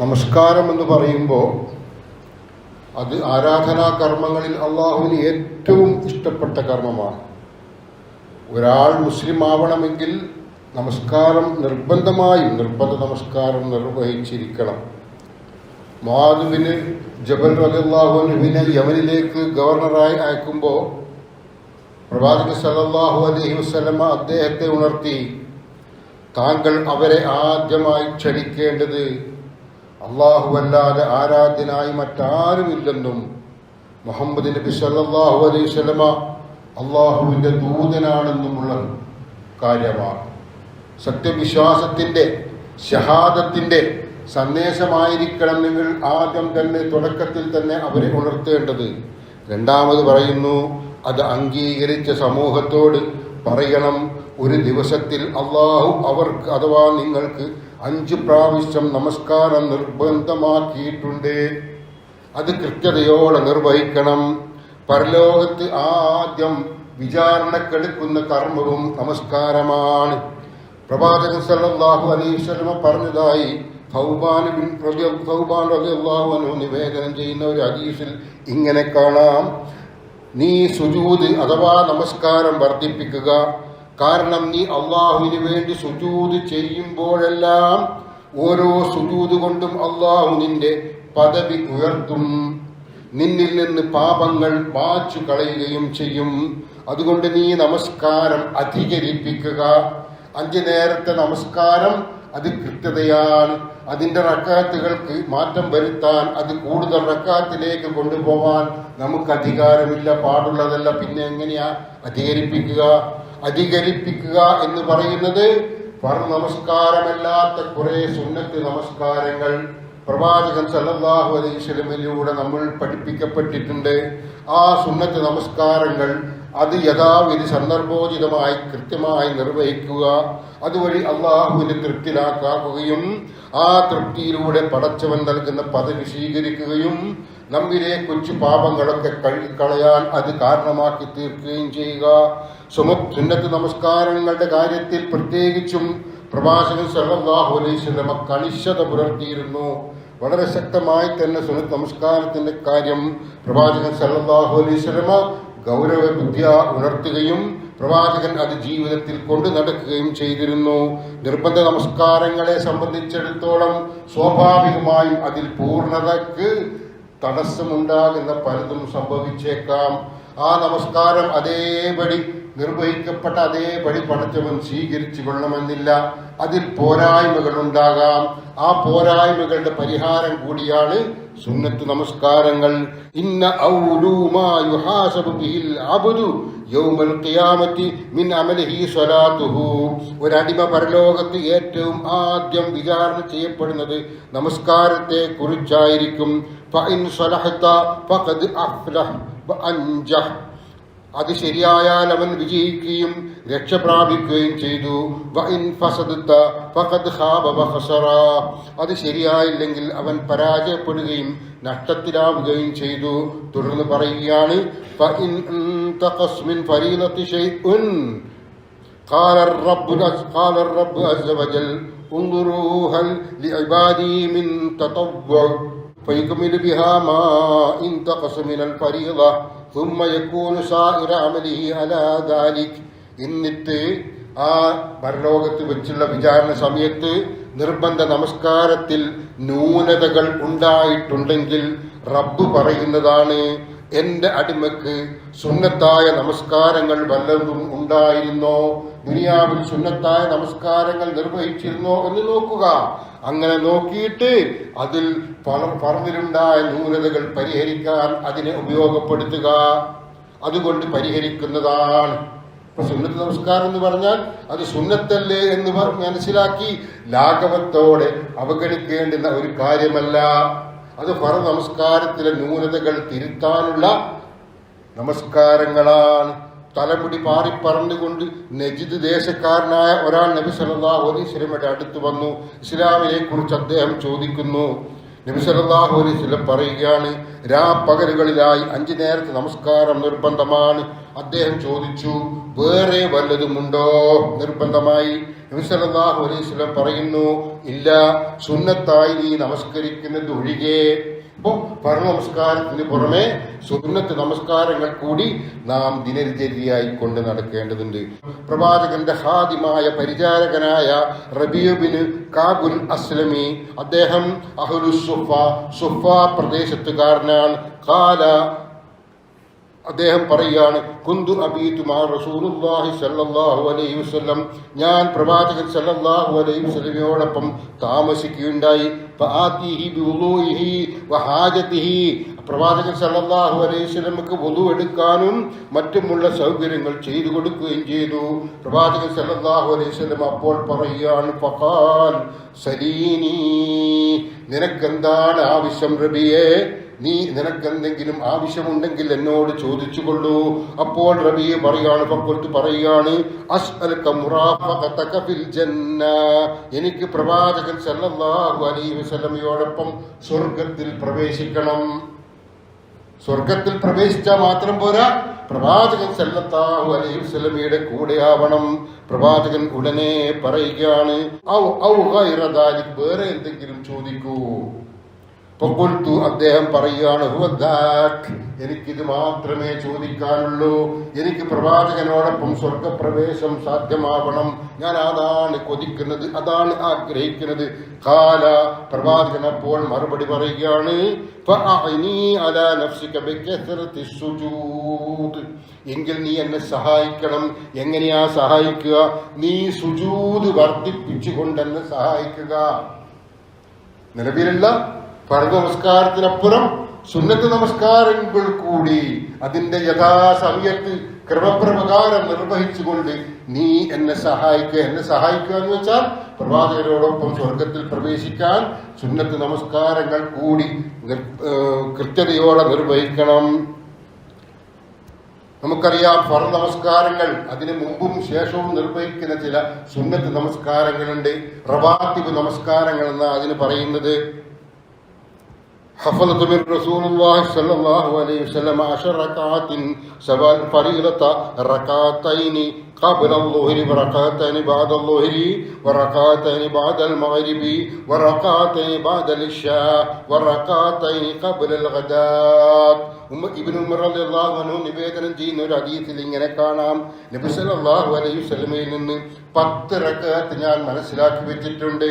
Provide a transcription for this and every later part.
നമസ്കാരം എന്ന് പറയുമ്പോൾ അത് ആരാധനാ കർമ്മങ്ങളിൽ അള്ളാഹുവിന് ഏറ്റവും ഇഷ്ടപ്പെട്ട കർമ്മമാണ്. ഒരാൾ മുസ്ലിം ആവണമെങ്കിൽ നമസ്കാരം നിർബന്ധമായും നിർബന്ധ നമസ്കാരം നിർവഹിച്ചിരിക്കണം. മാധുവിന് ജബൽ റലിള്ളാഹുവിനെ യമനിലേക്ക് ഗവർണറായി അയക്കുമ്പോൾ പ്രവാചക സലല്ലാഹു അലഹി വസ്ലമ അദ്ദേഹത്തെ ഉണർത്തി താങ്കൾ അവരെ ആദ്യമായി ക്ഷണിക്കേണ്ടത് അല്ലാഹുവല്ലാതെ ആരാധ്യനായി മറ്റാരുമില്ലെന്നും മുഹമ്മദ് നബി സല്ലാഹു അലൈഹി വസല്ലമ അള്ളാഹുവിന്റെ ദൂതനാണെന്നുമുള്ള കാര്യമാണ്. സത്യവിശ്വാസത്തിന്റെ ഷഹാദത്തിന്റെ സന്ദേശമായിരിക്കണം നിങ്ങൾ ആദ്യം തന്നെ തുടക്കത്തിൽ തന്നെ അവരെ ഉണർത്തേണ്ടത്. രണ്ടാമത് പറയുന്നു അത് അംഗീകരിച്ച സമൂഹത്തോട് പറയണം. ഒരു ദിവസത്തിൽ അള്ളാഹു അവർക്ക് അഥവാ നിങ്ങൾക്ക് അഞ്ച് പ്രാവശ്യം നമസ്കാരം നിർബന്ധമാക്കിയിട്ടുണ്ട്. അത് കൃത്യതയോടെ നിർവഹിക്കണം. പരലോകത്ത് ആദ്യം വിചാരണക്കെടുക്കുന്ന കർമ്മവും നമസ്കാരമാണ്. പ്രവാചകൻ സല്ലാഹു അലൈഹി വസല്ലമ പറഞ്ഞതായി നിവേദനം ചെയ്യുന്ന ഒരു ഹദീസിൽ ഇങ്ങനെ കാണാം. നീ സുജൂത് അഥവാ നമസ്കാരം വർദ്ധിപ്പിക്കുക. കാരണം നീ അള്ളാഹുവിന് വേണ്ടി സുജൂത് ചെയ്യുമ്പോഴെല്ലാം ഓരോ സുജൂത് കൊണ്ടും അള്ളാഹു നിന്റെ പദവി ഉയർത്തും. നിന്നിൽ നിന്ന് പാപങ്ങൾ മാച്ചു കളയുകയും ചെയ്യും. അതുകൊണ്ട് നീ നമസ്കാരം അധികരിപ്പിക്കുക. അഞ്ചു നേരത്തെ നമസ്കാരം അത് കൃത്യതയാണ്. അതിന്റെ റക്കാത്തുകൾക്ക് മാറ്റം വരുത്താൻ അത് കൂടുതൽ റക്കാത്തിലേക്ക് കൊണ്ടുപോകാൻ നമുക്ക് അധികാരമില്ല പാടുള്ളതല്ല. പിന്നെ എങ്ങനെയാ? അധികരിപ്പിക്കുക അധികരിപ്പിക്കുക എന്ന് പറയുന്നത് പറ നമസ്കാരമല്ലാത്ത കുറെ സുന്നത്ത് നമസ്കാരങ്ങൾ പ്രവാചകൻ സല്ലല്ലാഹു അലൈഹി വസല്ലമയിലൂടെ നമ്മൾ പഠിപ്പിക്കപ്പെട്ടിട്ടുണ്ട്. ആ സുന്നത്ത് നമസ്കാരങ്ങൾ അത് യഥാവിധി സന്ദർഭോചിതമായി കൃത്യമായി നിർവഹിക്കുക അതുവഴി അള്ളാഹുവിനെ തൃപ്തിലാക്കുകയും ആ തൃപ്തിയിലൂടെ പടച്ചവൻ നൽകുന്ന പദവി സ്വീകരിക്കുകയും നമ്മിലെ കൊച്ചു പാപങ്ങളൊക്കെ കഴുകിക്കളയാൻ അത് കാരണമാക്കി തീർക്കുകയും ചെയ്യുക. സുമ സുന്നത്ത് നമസ്കാരങ്ങളുടെ കാര്യത്തിൽ പ്രത്യേകിച്ചും പ്രവാചകൻ അലൈഹി കണിശത പുലർത്തിയിരുന്നു. വളരെ ശക്തമായി തന്നെ സുനത്ത് നമസ്കാരത്തിന്റെ കാര്യം പ്രവാചകൻ സല്ലല്ലാഹു അലൈഹി ഗൗരവ ബുദ്ധിയ ഉണർത്തുകയും പ്രവാചകൻ അത് ജീവിതത്തിൽ കൊണ്ടു നടക്കുകയും ചെയ്തിരുന്നു. നിർബന്ധ നമസ്കാരങ്ങളെ സംബന്ധിച്ചിടത്തോളം സ്വാഭാവികമായും അതിൽ പൂർണതക്ക് തടസ്സമുണ്ടാകുന്ന പലതും സംഭവിച്ചേക്കാം. ആ നമസ്കാരം അതേപടി നിർവഹിക്കപ്പെട്ട അതേപടി പടച്ചവൻ സ്വീകരിച്ചു കൊള്ളണമെന്നില്ല. അതിൽ പോരായ്മകൾ ഉണ്ടാകാം ആ പോരായ്മകളുടെ പരിഹാരം കൂടിയാണ് സുന്നത്ത് നമസ്കാരങ്ങൾ. ഇന്ന മിൻ ഒരടിമ പരലോകത്ത് ഏറ്റവും ആദ്യം വിചാരണ ചെയ്യപ്പെടുന്നത് നമസ്കാരത്തെ കുറിച്ചായിരിക്കും. ഫഖദ് വഅൻജഹ് അത് ശരിയായാൽ അവൻ വിജയിക്കുകയും രക്ഷ പ്രാപിക്കുകയും ചെയ്തു വഇൻ ഫസദത്ത ഫഖദ് ഖാബ വഖസറ അത് ശരിയായില്ലെങ്കിൽ അവൻ പരാജയപ്പെടുകയും നഷ്ടത്തിലാവുകയും ചെയ്തു തുടർന്ന് പറയുകയാണ് ഫഇൻ തഖസ് മിൻ ഫരീദത്തി ഷൈഉൻ قال الرب قال الرب عز وجل انظروا هل لعبادي من تطوع فيكمل بها ما انتقص من الفريضة ثم يكون سائر عمله على ذلك എന്നിട്ട് ആ പരലോകത്ത് വെച്ചുള്ള വിചാരണ സമയത്ത് നിർബന്ധ നമസ്കാരത്തിൽ ന്യൂനതകൾ ഉണ്ടായിട്ടുണ്ടെങ്കിൽ റബ്ബ് പറയുന്നതാണ് എന്റെ അടിമക്ക് സുന്നത്തായ നമസ്കാരങ്ങൾ വല്ലതും ഉണ്ടായിരുന്നോ? ദുനിയാവിൽ സുന്നത്തായ നമസ്കാരങ്ങൾ നിർവഹിച്ചിരുന്നോ എന്ന് നോക്കുക. അങ്ങനെ നോക്കിയിട്ട് അതിൽ പല പറന്നിലുണ്ടായ ന്യൂനതകൾ പരിഹരിക്കാൻ അതിനെ ഉപയോഗപ്പെടുത്തുക. അതുകൊണ്ട് പരിഹരിക്കുന്നതാണ്. സുന്നത്ത് നമസ്കാരം എന്ന് പറഞ്ഞാൽ അത് സുന്നത്തല്ലേ എന്ന് മനസ്സിലാക്കി ലാഘവത്തോടെ അവഗണിക്കേണ്ടുന്ന ഒരു കാര്യമല്ല. അത് പറ നമസ്കാരത്തിലെ ന്യൂനതകൾ തിരുത്താനുള്ള നമസ്കാരങ്ങളാണ്. തലമുടി പാറി പറഞ്ഞുകൊണ്ട് നജിദ് ദേശക്കാരനായ ഒരാൾ നബി സല്ലല്ലാഹു അലൈഹി സ്വലമയുടെ അടുത്ത് വന്നു. ഇസ്ലാമിനെ കുറിച്ച് അദ്ദേഹം ചോദിക്കുന്നു. നബി സല്ലല്ലാഹു അലൈഹി വസല്ലം പറയുകയാണ് രാപ്പകലുകളിലായി അഞ്ചു നേരത്തെ നമസ്കാരം നിർബന്ധമാണ്. അദ്ദേഹം ചോദിച്ചു വേറെ വല്ലതുമുണ്ടോ? നിർബന്ധമായി. നബിസല്ലാഹു അലൈഹി സ്വലം പറയുന്നു ഇല്ല സുന്നത്തായി നീ നമസ്കരിക്കുന്നത് ഒഴികെ. അപ്പോൾ പർവ നമസ്കാരത്തിന് പുറമെ സുന്നത്ത് നമസ്കാരങ്ങൾ കൂടി നാം ദിനചര്യയായി കൊണ്ട് നടക്കേണ്ടതുണ്ട്. പ്രവാചകന്റെ ഹാദിമായ പരിചാരകനായ റബിയുബിന് കാബുൽ അസ്ലമി അദ്ദേഹം അഹുലു സുഫ സുഫ പ്രദേശത്തുകാരനാണ്. കാല അദ്ദേഹം പറയുകയാണ് കുന്തു അബീതുമാർ റസൂലുല്ലാഹി സല്ലല്ലാഹു അലൈഹി വസല്ലം. ഞാൻ പ്രവാചകൻ സല്ലല്ലാഹു അലൈഹി വസല്ലമയോടൊപ്പം താമസിക്കുകയുണ്ടായി. പ്രവാചകൻ സല്ലല്ലാഹു അലൈഹി വസല്ലമക്ക് വധു എടുക്കാനും മറ്റുമുള്ള സൗകര്യങ്ങൾ ചെയ്തു കൊടുക്കുകയും ചെയ്തു. പ്രവാചകൻ സല്ലല്ലാഹു അലൈഹി വസല്ലം അപ്പോൾ പറയുകയാണ് ഫഖാൽ സലീനി നിനക്കെന്താണ് ആവശ്യം റബിയേ? നീ നിനക്കെന്തെങ്കിലും ആവശ്യമുണ്ടെങ്കിൽ എന്നോട് ചോദിച്ചു കൊള്ളൂ അപ്പോൾ റബിയെ പറയാണ് ഫക്കൊടുത്ത് പറയുകയാണ് എനിക്ക് പ്രവാചകൻ സല്ലല്ലാഹു അലൈഹി വസല്ലമയോടൊപ്പം സ്വർഗത്തിൽ പ്രവേശിക്കണം. സ്വർഗത്തിൽ പ്രവേശിച്ചാൽ മാത്രം പോരാ. പ്രവാചകൻ സല്ലല്ലാഹു അലൈഹി വസല്ലമയുടെ കൂടെയാവണം പ്രവാചകൻ ഉടനെ പറയുകയാണ് ഔ ഔ വേറെ എന്തെങ്കിലും ചോദിക്കൂ. പൊക്കൊടുത്തു അദ്ദേഹം പറയുകയാണ് എനിക്കിത് മാത്രമേ ചോദിക്കാനുള്ളൂ. എനിക്ക് പ്രവാചകനോടൊപ്പം സ്വർഗപ്രവേശം സാധ്യമാവണം. ഞാൻ അതാണ് കൊതിക്കുന്നത് അതാണ് ആഗ്രഹിക്കുന്നത്. കാല പ്രവാചകൻ അപ്പോൾ മറുപടി പറയുകയാണ് എങ്കിൽ നീ എന്നെ സഹായിക്കണം. എങ്ങനെയാ സഹായിക്കുക? നീ സുജൂത് വർദ്ധിപ്പിച്ചുകൊണ്ട് എന്നെ സഹായിക്കുക. നിലവിലുള്ള ഫർദ് നമസ്കാരത്തിനപ്പുറം സുന്നത്ത് നമസ്കാരങ്ങൾ കൂടി അതിന്റെ യഥാസമയത്ത് ക്രമപ്രകാരം നിർവഹിച്ചുകൊണ്ട് നീ എന്നെ സഹായിക്കുക എന്നെ സഹായിക്കുക എന്ന് വെച്ചാൽ പ്രവാചകരോടൊപ്പം സ്വർഗത്തിൽ പ്രവേശിക്കാൻ സുന്നത്ത് നമസ്കാരങ്ങൾ കൂടി കൃത്യതയോടെ നിർവഹിക്കണം. നമുക്കറിയാം ഫർ നമസ്കാരങ്ങൾ അതിനു മുമ്പും ശേഷവും നിർവഹിക്കുന്ന ചില സുന്നത്ത് നമസ്കാരങ്ങളുണ്ട്. റവാത്തിബ് നമസ്കാരങ്ങൾ എന്നാണ് അതിന് പറയുന്നത്. حفظت من رسول الله صلى الله عليه وسلم عشر ركعات سواء الفريضة ركعتين قبل الظهر وركعتين بعد الظهر وركعتين بعد المغرب وركعتين بعد العشاء وركعتين قبل الغداء ഉമ്മ ഇബ്നു ഉമർ റളിയല്ലാഹു അൻഹു നിവേദനം ചെയ്യുന്ന ഒരു ഹദീസിൽ ഇങ്ങനെ കാണാം നബി സല്ലല്ലാഹു അലൈഹി വസല്ലമയിൽ നിന്ന് പത്ത് റക്അത്ത് ഞാൻ മനസ്സിലാക്കി വെച്ചിട്ടുണ്ട്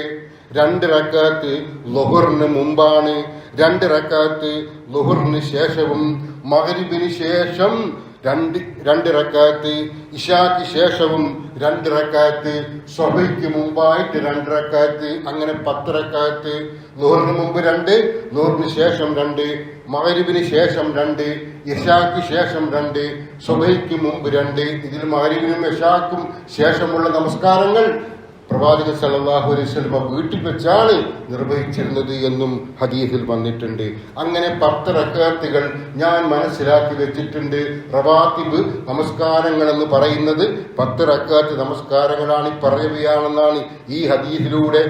രണ്ട് റക്കാത്ത് ലൊഹറിന് മുമ്പാണ്. രണ്ട് റക്കാത്ത് ലൊഹറിന് ശേഷവും മഗ്രിബിന് ശേഷം രണ്ട് രണ്ട് റക്കാത്ത് ഇഷാക്ക് ശേഷവും രണ്ട് റക്കാത്ത് സ്വഭയ്ക്ക് മുമ്പായിട്ട് രണ്ട് റക്കാത്ത് അങ്ങനെ പത്ത് റക്കാത്ത്. ലോറിന് മുമ്പ് രണ്ട് ലോറിന് ശേഷം രണ്ട് മകരിബിന് ശേഷം രണ്ട് ഇഷാക്ക് ശേഷം രണ്ട് സ്വഭയ്ക്ക് മുമ്പ് രണ്ട്. ഇതിൽ മകരിബിനും ഇഷാക്കും ശേഷമുള്ള നമസ്കാരങ്ങൾ പ്രവാചകൻ സല്ലല്ലാഹു അലൈഹി വസല്ലം വീട്ടിൽ വെച്ചാണ് നിർവഹിച്ചിരുന്നത് എന്നും ഹദീസിൽ വന്നിട്ടുണ്ട്. അങ്ങനെ പത്ത് റക്കാത്തുകൾ ഞാൻ മനസ്സിലാക്കി വെച്ചിട്ടുണ്ട്. റവാത്തിബ് നമസ്കാരങ്ങൾ എന്ന് പറയുന്നത് പത്ത് റക്കാത്ത് നമസ്കാരങ്ങളാണ് പറയുകയാണെന്നാണ് ഈ ഹദീസിലൂടെ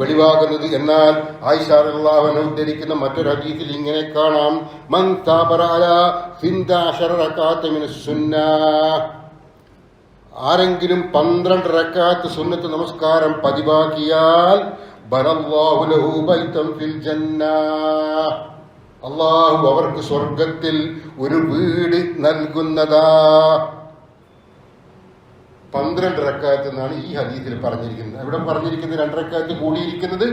വെളിവാകുന്നത്. എന്നാൽ ആയിഷാറുള്ളാഹുവിനെ ഉദ്ധരിക്കുന്ന മറ്റൊരു ഹദീസിൽ ഇങ്ങനെ കാണാം. മൻ റക്കാത്ത് മിന സുന്നാ. ആരെങ്കിലും പന്ത്രണ്ട് റക്കാത്ത് സുന്നത്ത് നമസ്കാരം പതിവാക്കിയാൽ അള്ളാഹു അവർക്ക് സ്വർഗത്തിൽ ഒരു വീട് നൽകുന്നതാ. പന്ത്രണ്ട് റക്കാത്ത് എന്നാണ് ഈ ഹദീസിൽ പറഞ്ഞിരിക്കുന്നത്. ഇവിടെ പറഞ്ഞിരിക്കുന്നത് രണ്ടരക്കാത്ത് കൂടിയിരിക്കുന്നത്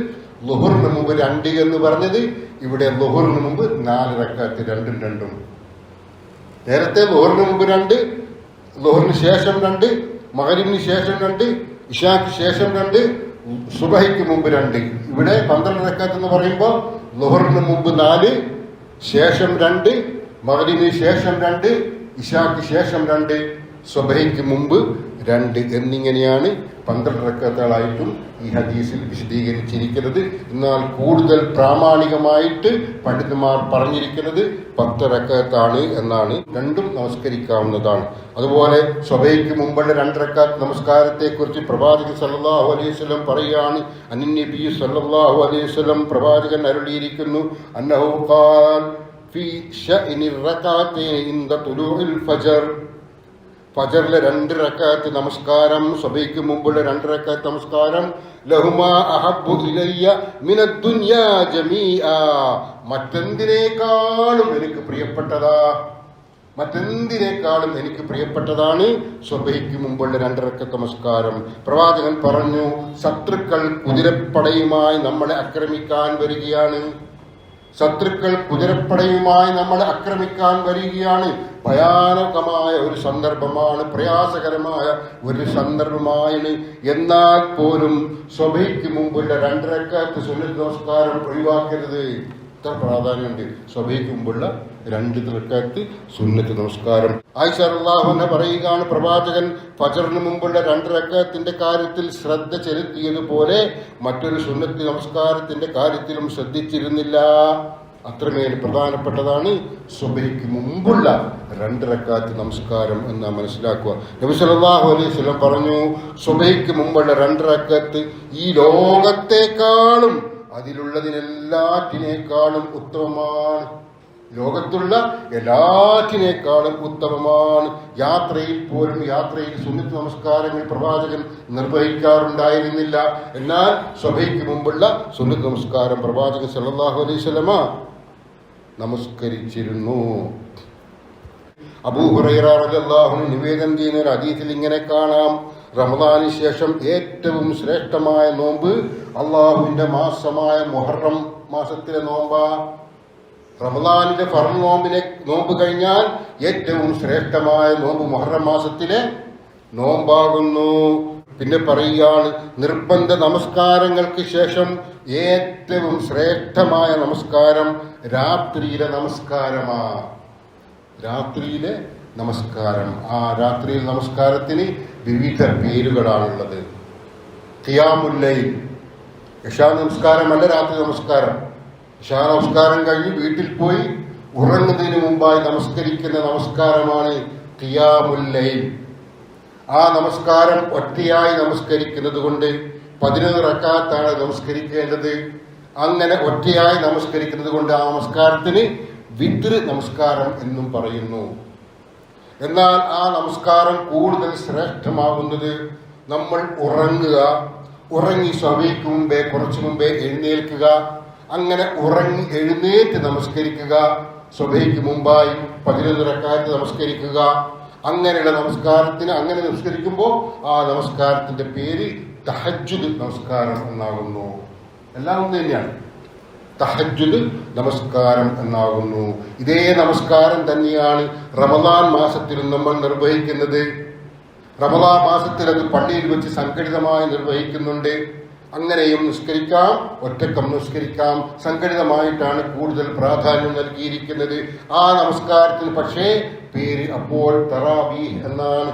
ലുഹറിന് മുമ്പ് രണ്ട് എന്ന് പറഞ്ഞത് ഇവിടെ ലുഹറിന് മുമ്പ് നാല് റക്കാത്ത് രണ്ടും രണ്ടും. നേരത്തെ ലോഹറിന് മുമ്പ് രണ്ട് ലോഹറിന് ശേഷം രണ്ട് മകരിന് ശേഷം രണ്ട് ഇഷാക്ക് ശേഷം രണ്ട് സുബഹയ്ക്ക് മുമ്പ് രണ്ട്. ഇവിടെ പന്ത്രണ്ട് റക്കാത്ത് എന്ന് പറയുമ്പോൾ ലോഹറിന് മുമ്പ് നാല് ശേഷം രണ്ട് മകരിന് ശേഷം രണ്ട് ഇഷാക്ക് ശേഷം രണ്ട് സുബഹയ്ക്ക് മുമ്പ് രണ്ട് എന്നിങ്ങനെയാണ് പന്ത്രണ്ട് റക്കത്തുകളായിട്ടും ഈ ഹദീസിൽ വിശദീകരിച്ചിരിക്കുന്നത്. എന്നാൽ കൂടുതൽ പ്രാമാണികമായിട്ട് പണ്ഡിതന്മാർ പറഞ്ഞിരിക്കുന്നത് പത്ത് റക്കത്താണ് എന്നാണ്. രണ്ടും നമസ്കരിക്കാവുന്നതാണ്. അതുപോലെ സ്വഭയ്ക്ക് മുമ്പുള്ള രണ്ട് റക്കാത്ത് നമസ്കാരത്തെക്കുറിച്ച് പ്രവാചകൻ സല്ലാഹു അലൈഹി വസല്ലം പറയുകയാണ് അന്നബി സല്ലാഹു അലൈഹി വസല്ലം പ്രവാചകൻ അരുളിയിരിക്കുന്നു അന്നഹു ഫീ ഷഅനി റകഅത്തൈൻ ഇൻദ തുലൂഇൽ ഫജർ. ഫജറിലെ രണ്ട് റക്കാത്ത് നമസ്കാരം സ്വഭയ്ക്ക് മുമ്പുള്ള രണ്ട് റക്കാത്ത് നമസ്കാരം. ലഹുമാ അഹബു ഇലയ്യ മിനദ്ദുനിയാ ജമീആ മറ്റെന്തിനേക്കാളും എനിക്ക് പ്രിയപ്പെട്ടതാ മറ്റെന്തിനേക്കാളും എനിക്ക് പ്രിയപ്പെട്ടതാണ് സ്വബയ്ക്ക് മുമ്പുള്ള രണ്ടിറക്ക നമസ്കാരം. പ്രവാചകൻ പറഞ്ഞു ശത്രുക്കൾ കുതിരപ്പടയുമായി നമ്മളെ ആക്രമിക്കാൻ വരികയാണ്. ശത്രുക്കൾ കുതിരപ്പടയുമായി നമ്മളെ ആക്രമിക്കാൻ വരികയാണ്. ഭയാനകമായ ഒരു സന്ദർഭമാണ് പ്രയാസകരമായ ഒരു സന്ദർഭമാണ് എന്നാൽ പോലും സ്വഭയ്ക്ക് മുമ്പുള്ള രണ്ടരക്കാലത്ത് സുനിൽ നമസ്കാരം ഒഴിവാക്കരുത്. ഇത്ര പ്രാധാന്യമുണ്ട്? സഭയ്ക്ക് മുമ്പുള്ള രണ്ട് റക്കാത്ത് സുന്നത്ത് നമസ്കാരം. ആയിഷറുല്ലാഹുന പറയുകയാണ് പ്രവാചകൻ ഫജറിന് മുമ്പുള്ള രണ്ട് റക്കാത്തിന്റെ കാര്യത്തിൽ ശ്രദ്ധ ചെലുത്തിയതുപോലെ മറ്റൊരു സുന്നത്ത് നമസ്കാരത്തിന്റെ കാര്യത്തിലും ശ്രദ്ധിച്ചിരുന്നില്ല. അത്രമേൽ പ്രധാനപ്പെട്ടതാണ് സുബൈക്ക് മുമ്പുള്ള രണ്ട് റക്കാത്ത് നമസ്കാരം എന്ന് മനസ്സിലാക്കുക. നബി സല്ലല്ലാഹു അലൈഹി വസല്ലം പറഞ്ഞു സുബൈക്ക് മുമ്പുള്ള രണ്ട് റക്കാത്ത് ഈ ലോകത്തെക്കാളും അതിലുള്ളതിനെല്ലാറ്റിനേക്കാളും ഉത്തമമാണ്. ലോകത്തുള്ള എല്ലാറ്റിനേക്കാളും ഉത്തമമാണ്. യാത്രയിൽ പോലും യാത്രയിൽ സുന്നിത് നമസ്കാരങ്ങൾ പ്രവാചകൻ നിർവഹിക്കാറുണ്ടായിരുന്നില്ല. എന്നാൽ സഭയ്ക്ക് മുമ്പുള്ള സുന്നത്ത് നമസ്കാരം പ്രവാചകൻ സല്ലല്ലാഹു അലൈഹി വസല്ലമ നമസ്കരിച്ചിരുന്നു. അബൂഹുറൈറാഹുന് നിവേദനം ചെയ്യുന്ന ഒരു അതീതിൽ ഇങ്ങനെ കാണാം. റമദാന് ശേഷം ഏറ്റവും ശ്രേഷ്ഠമായ നോമ്പ് അള്ളാഹുവിന്റെ മാസമായ മുഹറം മാസത്തിലെ നോമ്പാ. റമദാനിന്റെ ഫറം നോമ്പിനെ നോമ്പ് കഴിഞ്ഞാൽ ഏറ്റവും ശ്രേഷ്ഠമായ നോമ്പ് മുഹറം മാസത്തിലെ നോമ്പാകുന്നു. പിന്നെ പറയുകയാണ് നിർബന്ധ നമസ്കാരങ്ങൾക്ക് ശേഷം ഏറ്റവും ശ്രേഷ്ഠമായ നമസ്കാരം രാത്രിയിലെ നമസ്കാരമാണ് രാത്രിയിലെ നമസ്കാരം. ആ രാത്രിയിൽ നമസ്കാരത്തിന് വിവിധ പേരുകളാണുള്ളത്. ഖിയാമുല്ലയിൽ ഇഷാ നമസ്കാരമല്ല രാത്രി നമസ്കാരം. ഇഷാ നമസ്കാരം കഴിഞ്ഞ് വീട്ടിൽ പോയി ഉറങ്ങുന്നതിന് മുമ്പായി നമസ്കരിക്കുന്ന നമസ്കാരമാണ് ഖിയാമുല്ലയിൽ ആ നമസ്കാരം ഒറ്റയായി നമസ്കരിക്കുന്നത് കൊണ്ട് പതിനൊന്ന് റക്കാത്താണ് നമസ്കരിക്കേണ്ടത്. അങ്ങനെ ഒറ്റയായി നമസ്കരിക്കുന്നത് കൊണ്ട് ആ നമസ്കാരത്തിന് വിദ്ര് നമസ്കാരം എന്നും പറയുന്നു. എന്നാൽ ആ നമസ്കാരം കൂടുതൽ ശ്രേഷ്ഠമാകുന്നത് നമ്മൾ ഉറങ്ങുക ഉറങ്ങി സ്വഭയ്ക്ക് മുമ്പേ കുറച്ചു മുമ്പേ എഴുന്നേൽക്കുക അങ്ങനെ ഉറങ്ങി എഴുന്നേറ്റ് നമസ്കരിക്കുക സ്വഭയ്ക്ക് മുമ്പായി പതിനൊന്നരക്കാലത്ത് നമസ്കരിക്കുക. അങ്ങനെയുള്ള നമസ്കാരത്തിന് അങ്ങനെ നമസ്കരിക്കുമ്പോൾ ആ നമസ്കാരത്തിന്റെ പേര് തഹജുദ് നമസ്കാരം എന്നാകുന്നു. എല്ലാം ഒന്ന് തന്നെയാണ്. തഹജുദ് നമസ്കാരം എന്നാകുന്നു. ഇതേ നമസ്കാരം തന്നെയാണ് റമദാൻ മാസത്തിലും നമ്മൾ നിർവഹിക്കുന്നത്. റമദാൻ മാസത്തിൽ അത് പള്ളിയിൽ വെച്ച് സംഘടിതമായി നിർവഹിക്കുന്നുണ്ട്. അങ്ങനെയും നിസ്കരിക്കാം ഒറ്റക്കം നിസ്കരിക്കാം. സംഘടിതമായിട്ടാണ് കൂടുതൽ പ്രാധാന്യം നൽകിയിരിക്കുന്നത്. ആ നമസ്കാരത്തിന് പക്ഷേ പേര് അപ്പോൾ തറാബി എന്നാണ്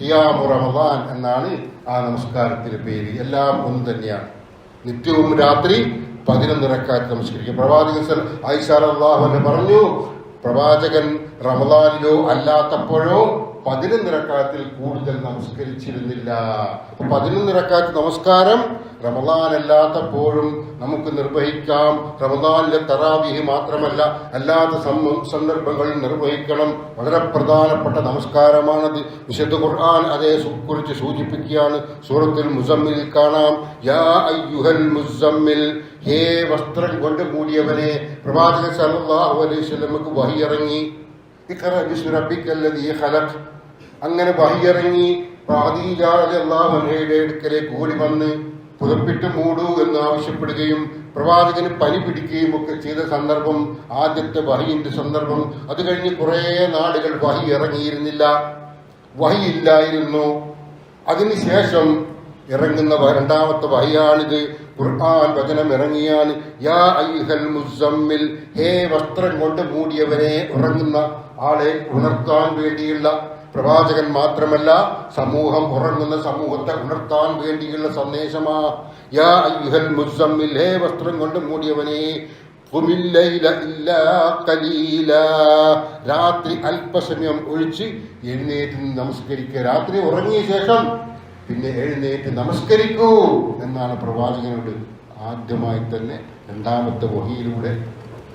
ഖിയാമു റമദാൻ എന്നാണ് ആ നമസ്കാരത്തിന് പേര്. എല്ലാം ഒന്ന് തന്നെയാണ്. നിത്യവും രാത്രി പതിനൊന്ന് റക്കാത്ത് നമസ്കരിക്കും പ്രവാചകൻ ഐഷാറിനെ പറഞ്ഞു പ്രവാചകൻ റമദാനിലോ അല്ലാത്തപ്പോഴോ പതിനൊന്ന് റക്കാത്തിൽ കൂടുതൽ നമസ്കരിച്ചിരുന്നില്ല. അപ്പൊ പതിനൊന്ന് നമസ്കാരം റമദാൻ അല്ലാത്തപ്പോഴും നമുക്ക് നിർവഹിക്കാം. റമദാനിലെ തറാവിഹി മാത്രമല്ല അല്ലാത്ത സന്ദർഭങ്ങളിൽ നിർവഹിക്കണം. വളരെ പ്രധാനപ്പെട്ട നമസ്കാരമാണത്. വിശുദ്ധ ഖുർആൻ അതേ കുറിച്ച് സൂചിപ്പിക്കുകയാണ്. സൂറത്തിൽ മുസമ്മിൽ കാണാം. യാ അയ്യുഹൽ മുസമ്മിൽ. ഹേ വസ്ത്രം കൊണ്ട് മൂടിയവനെ. പ്രവാചകൻ സല്ലല്ലാഹു അലൈഹി വസല്ലമക്ക് വഹിയിറങ്ങി. ഇഖറ ബിസ്മി റബ്ബിക്കല്ലദീ ഖലഖ്. അങ്ങനെ വഹിയിറങ്ങി. അള്ളാഹുനയുടെ അടുക്കലേക്ക് ഓടി വന്ന് പുതപ്പിട്ട് മൂടൂ എന്ന് ആവശ്യപ്പെടുകയും പ്രവാചകന് പനി പിടിക്കുകയും ഒക്കെ ചെയ്ത സന്ദർഭം ആദ്യത്തെ വഹിന്റെ സന്ദർഭം അത് കഴിഞ്ഞ് കുറേ നാടുകൾ വഹി ഇറങ്ങിയിരുന്നില്ല. വഹി ഇല്ലായിരുന്നു. അതിനുശേഷം ഇറങ്ങുന്ന രണ്ടാമത്തെ വഹിയാണിത്. ഖുർആൻ വചനം ഇറങ്ങിയാൽ യാ അയ്യുഹൽ മുസമ്മിൽ ഹേ വസ്ത്രം കൊണ്ട് മൂടിയവനെ ഉറങ്ങുന്ന ആളെ ഉണർത്താൻ വേണ്ടിയുള്ള പ്രവാചകൻ മാത്രമല്ല സമൂഹം ഉറങ്ങുന്ന സമൂഹത്തെ ഉണർത്താൻ വേണ്ടിയുള്ള സന്ദേശമാ. യാ വസ്ത്രം കൊണ്ട് മൂടിയവനെ രാത്രി അല്പസമയം ഒഴിച്ച് എഴുന്നേറ്റ് നമസ്കരിക്കുക. രാത്രി ഉറങ്ങിയ ശേഷം പിന്നെ എഴുന്നേറ്റ് നമസ്കരിക്കൂ എന്നാണ് പ്രവാചകനോട് ആദ്യമായി തന്നെ രണ്ടാമത്തെ വഹിയിലൂടെ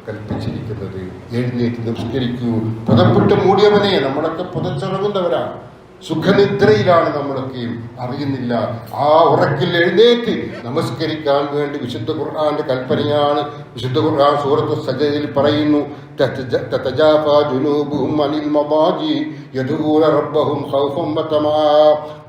കൽപ്പിച്ചിരിക്കുന്നത്. എഴുന്നേറ്റ് നമസ്കരിക്കൂ പുതപ്പെട്ട് മൂടിയവനെ നമ്മളൊക്കെ പുതച്ചുറങ്ങുന്നവരാണ്. സുഖനിദ്രയിലാണ് നമ്മളൊക്കെയും അറിയുന്നില്ല. ആ ഉറക്കിൽ എഴുന്നേറ്റ് നമസ്കരിക്കാൻ വേണ്ടി വിശുദ്ധ ഖുർആാന്റെ കൽപ്പനയാണ്. വിശുദ്ധ ഖുർആൻ സൂറത്ത് സജയിൽ പറയുന്നു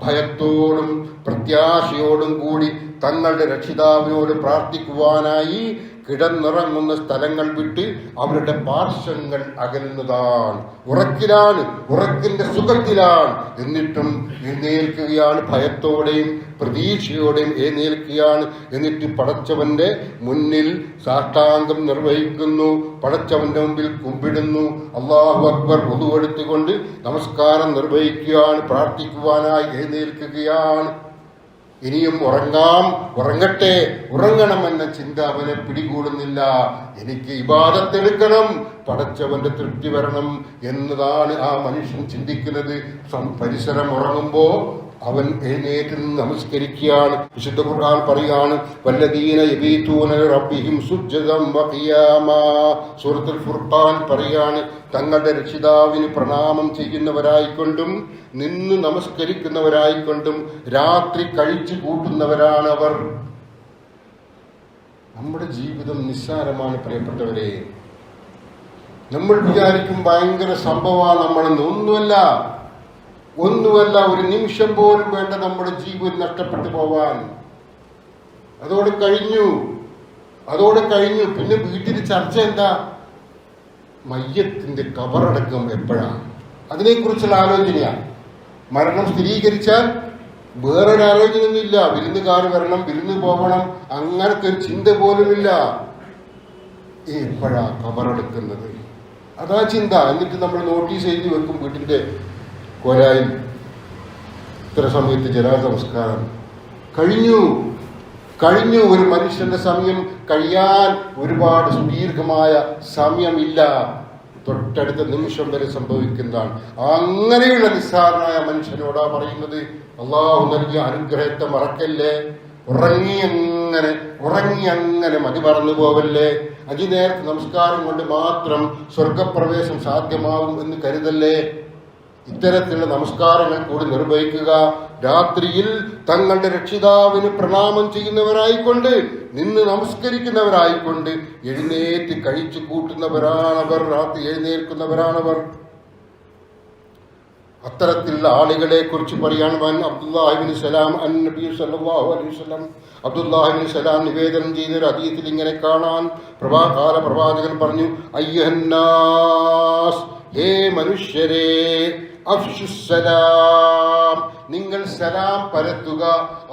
ഭയത്തോടും പ്രത്യാശയോടും കൂടി തങ്ങളുടെ രക്ഷിതാവിനോട് പ്രാർത്ഥിക്കുവാനായി കിടന്നിറങ്ങുന്ന സ്ഥലങ്ങൾ വിട്ട് അവരുടെ പാർശ്വങ്ങൾ അകലുന്നതാണ്. ഉറക്കിലാണ് ഉറക്കിന്റെ സുഖത്തിലാണ്. എന്നിട്ടും എഴുന്നേൽക്കുകയാണ് ഭയത്തോടെയും പ്രതീക്ഷയോടെയും എഴുന്നേൽക്കുകയാണ്. എന്നിട്ട് പടച്ചവന്റെ മുന്നിൽ സാഷ്ടാംഗം നിർവഹിക്കുന്നു. പടച്ചവന്റെ മുമ്പിൽ കുമ്പിടുന്നു. അള്ളാഹു അക്ബർ പൊതുവെടുത്തുകൊണ്ട് നമസ്കാരം നിർവഹിക്കുകയാണ് പ്രാർത്ഥിക്കുവാനായി എഴുന്നേൽക്കുകയാണ്. ഇനിയും ഉറങ്ങാം ഉറങ്ങട്ടെ ഉറങ്ങണം എന്ന ചിന്ത അവനെ പിടികൂടുന്നില്ല. എനിക്ക് ഇബാദത്തെടുക്കണം പടച്ചവന്റെ തൃപ്തി വരണം എന്നതാണ് ആ മനുഷ്യൻ ചിന്തിക്കുന്നത്. പരിസരം ഉറങ്ങുമ്പോ അവൻ എഴുന്നേറ്റ് നിന്ന് നമസ്കരിക്കുകയാണ്. വിശുദ്ധ ഖുർആൻ പറയാണ് വല്ലദീന യബീതൂന റബ്ബിഹിം സുജ്ജദം വഖിയാമ സൂറത്തുൽ ഫുർഖാൻ പറയാണ് തങ്ങളുടെ രക്ഷിതാവിന് പ്രണാമം ചെയ്യുന്നവരായിക്കൊണ്ടും നിന്ന് നമസ്കരിക്കുന്നവരായിക്കൊണ്ടും രാത്രി കഴിച്ചു കൂട്ടുന്നവരാണ് അവർ. നമ്മുടെ ജീവിതം നിസ്സാരമാണ് പ്രിയപ്പെട്ടവരെ. നമ്മൾ വിചാരിക്കും ഭയങ്കര സംഭവമാണ് നമ്മളെന്ന്. ഒന്നുമല്ല. ഒന്നുമല്ല ഒരു നിമിഷം പോലും വേണ്ട നമ്മുടെ ജീവൻ നഷ്ടപ്പെട്ടു പോവാൻ. അതോട് കഴിഞ്ഞു. അതോട് കഴിഞ്ഞു. പിന്നെ വീട്ടിൽ ചർച്ച എന്താ? മയ്യത്തിന്റെ കബറടക്കം എപ്പോഴാണ്? അതിനെക്കുറിച്ചുള്ള ആലോചനയാണ് മരണം സ്ഥിരീകരിച്ചാൽ വേറൊരു ആലോചനയൊന്നുമില്ല. വിരുന്നുകാർ വരണം വിരുന്ന് പോകണം. അങ്ങനത്തെ ഒരു ചിന്ത പോലുമില്ല. എപ്പോഴാ കബറെടുക്കുന്നത്? അതാ ചിന്ത. എന്നിട്ട് നമ്മൾ നോട്ടീസ് എഴുതി വെക്കും വീട്ടിന്റെ കോലായിൽ ഇത്ര സമയത്ത് ജനാ സംസ്കാരം കഴിഞ്ഞു. കഴിഞ്ഞു ഒരു മനുഷ്യന്റെ സമയം. കഴിയാൻ ഒരുപാട് സുദീർഘമായ സമയമില്ല. തൊട്ടടുത്ത നിമിഷം വരെ സംഭവിക്കുന്നതാണ്. അങ്ങനെയുള്ള നിസ്സാരനായ മനുഷ്യനോടാ പറയുന്നത്? അള്ളാഹു നൽകിയ അനുഗ്രഹത്തെ മറക്കല്ലേ? ഉറങ്ങി അങ്ങനെ ഉറങ്ങി അങ്ങനെ മതി മറന്നു പോവല്ലേ? അതിനേരത്തെ നമസ്കാരം കൊണ്ട് മാത്രം സ്വർഗപ്രവേശം സാധ്യമാവും എന്ന് കരുതല്ലേ? ഇത്തരത്തിലുള്ള നമസ്കാരങ്ങൾ കൂടി നിർവഹിക്കുക. രാത്രിയിൽ തങ്ങളുടെ രക്ഷിതാവിന് പ്രണാമം ചെയ്യുന്നവരായിക്കൊണ്ട് നിന്ന് നമസ്കരിക്കുന്നവരായിക്കൊണ്ട് എഴുന്നേറ്റ് കഴിച്ചു കൂട്ടുന്നവരാണവർ രാത്രി എഴുന്നേൽക്കുന്നവരാണവർ. അത്തരത്തിലുള്ള ആളുകളെ കുറിച്ച് പറയാൻ വൻ അബ്ദുല്ലാഹിബിൻ സലാം അൻ നബി സല്ലല്ലാഹു അലൈഹി വസല്ലം അബ്ദുല്ലാഹിബിൻ സലാം നിവേദനം ചെയ്ത ഒരു അതീതത്തിൽ ഇങ്ങനെ കാണാൻ പ്രഭാകാല പ്രവാചകൻ പറഞ്ഞു അയ്യഹന്നാസ് ഹേ മനുഷ്യരെ afşus selam. നിങ്ങൾ സലാം പരത്തുക.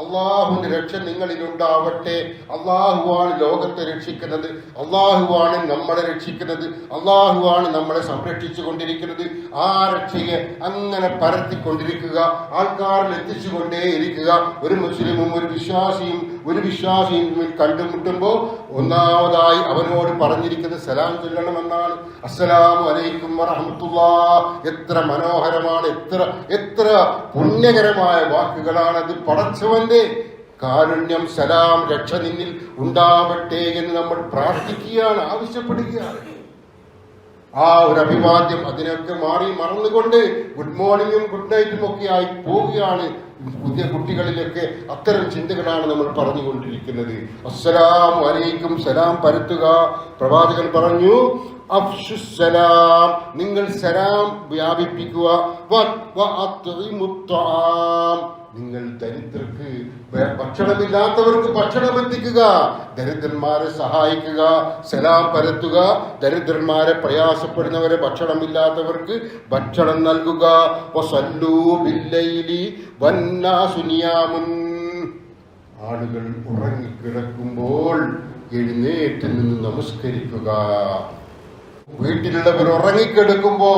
അള്ളാഹുവിന്റെ രക്ഷ നിങ്ങളിൽ ഉണ്ടാവട്ടെ അള്ളാഹുവാണ് ലോകത്തെ രക്ഷിക്കുന്നത്. അള്ളാഹുവാണ് നമ്മളെ രക്ഷിക്കുന്നത്. അള്ളാഹുവാണ് നമ്മളെ സംരക്ഷിച്ചു കൊണ്ടിരിക്കുന്നത് ആ രക്ഷയെ അങ്ങനെ പരത്തിക്കൊണ്ടിരിക്കുക. ആൾക്കാരിൽ എത്തിച്ചുകൊണ്ടേ ഇരിക്കുക. ഒരു മുസ്ലിമും ഒരു വിശ്വാസിയും ഒരു വിശ്വാസിയും കണ്ടുമുട്ടുമ്പോൾ ഒന്നാമതായി അവനോട് പറഞ്ഞിരിക്കുന്നത് സലാം ചൊല്ലണമെന്നാണ്. അസ്സലാമു അലൈക്കും വറഹമത്തുള്ള എത്ര മനോഹരമാണ്. എത്ര എത്ര പുണ്യകരമായ വാക്കുകളാണ് അത് പടച്ചവന്റെ കാരുണ്യം സലാം രക്ഷ നിന്നിൽ ഉണ്ടാവട്ടെ എന്ന് നമ്മൾ പ്രാർത്ഥിക്കുകയാണ് ആവശ്യപ്പെടുകയാണ്. ആ ഒരു അഭിവാദ്യം അതിനൊക്കെ മാറി മറന്നുകൊണ്ട് ഗുഡ് മോർണിംഗും ഗുഡ് നൈറ്റും ഒക്കെ ആയി പോവുകയാണ് പുതിയ കുട്ടികളിലൊക്കെ അത്തരം ചിന്തകളാണ് നമ്മൾ പറഞ്ഞുകൊണ്ടിരിക്കുന്നത്. അസ്സലാം വലൈക്കും സലാം പരത്തുക. പ്രവാചകൻ പറഞ്ഞു അഫ്ഷുസലാം നിങ്ങൾ സലാം വ്യാപിപ്പിക്കുക. നിങ്ങൾ ദരിദ്രർക്ക് ഭക്ഷണമില്ലാത്തവർക്ക് ഭക്ഷണം എത്തിക്കുക. ദരിദ്രന്മാരെ സഹായിക്കുക. സലാം പരത്തുക. ദരിദ്രന്മാരെ പ്രയാസപ്പെടുന്നവരെ ഭക്ഷണമില്ലാത്തവർക്ക് ഭക്ഷണം നൽകുക. ആളുകൾ ഉറങ്ങിക്കിടക്കുമ്പോൾ എഴുന്നേറ്റ് നിന്ന് നമസ്കരിക്കുക. വീട്ടിലുള്ളവർ ഉറങ്ങിക്കെടുക്കുമ്പോ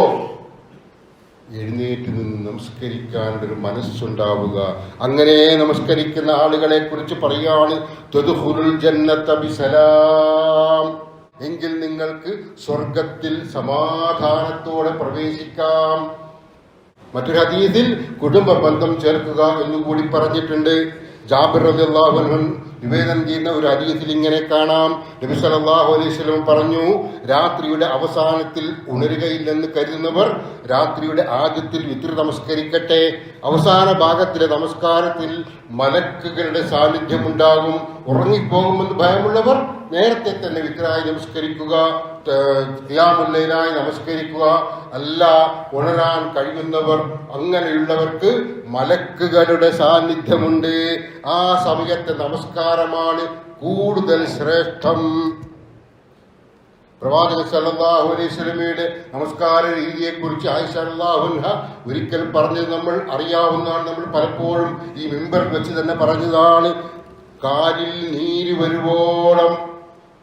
എഴുന്നേറ്റ് നിന്ന് നമസ്കരിക്കാനൊരു മനസ്സുണ്ടാവുക. അങ്ങനെ നമസ്കരിക്കുന്ന ആളുകളെ കുറിച്ച് പറയുകയാണ് എങ്കിൽ നിങ്ങൾക്ക് സ്വർഗത്തിൽ സമാധാനത്തോടെ പ്രവേശിക്കാം. മറ്റൊരു അതീതിൽ കുടുംബ ബന്ധം ചേർക്കുക എന്നുകൂടി പറഞ്ഞിട്ടുണ്ട്. ജാബിർ അൻഹു നിവേദനം ചെയ്യുന്ന ഒരു ഹദീസിൽ ഇങ്ങനെ കാണാം. നബി അലൈഹി വസല്ലം പറഞ്ഞു രാത്രിയുടെ അവസാനത്തിൽ ഉണരുകയില്ലെന്ന് കരുതുന്നവർ രാത്രിയുടെ ആദ്യത്തിൽ വിത്തിരി നമസ്കരിക്കട്ടെ. അവസാന ഭാഗത്തിലെ നമസ്കാരത്തിൽ മലക്കുകളുടെ സാന്നിധ്യം ഉണ്ടാകും ഉറങ്ങിപ്പോകുമെന്ന് ഭയമുള്ളവർ നേരത്തെ തന്നെ വിത്രായി നമസ്കരിക്കുക. ഖിയാമുല്ലയിലായി നമസ്കരിക്കുക. അല്ല ഉണരാൻ കഴിയുന്നവർ അങ്ങനെയുള്ളവർക്ക് മലക്കുകളുടെ സാന്നിധ്യമുണ്ട്. ആ സമയത്തെ നമസ്കാരമാണ് കൂടുതൽ ശ്രേഷ്ഠം. പ്രവാചകൻ സല്ലല്ലാഹു അലൈഹി സ്വലമയുടെ നമസ്കാര രീതിയെ കുറിച്ച് ആയിഷ ഒരിക്കൽ പറഞ്ഞത് നമ്മൾ അറിയാവുന്നതാണ്. നമ്മൾ പലപ്പോഴും ഈ മെമ്പർ വെച്ച് തന്നെ പറഞ്ഞതാണ് കാലിൽ നീര് വരുവോളം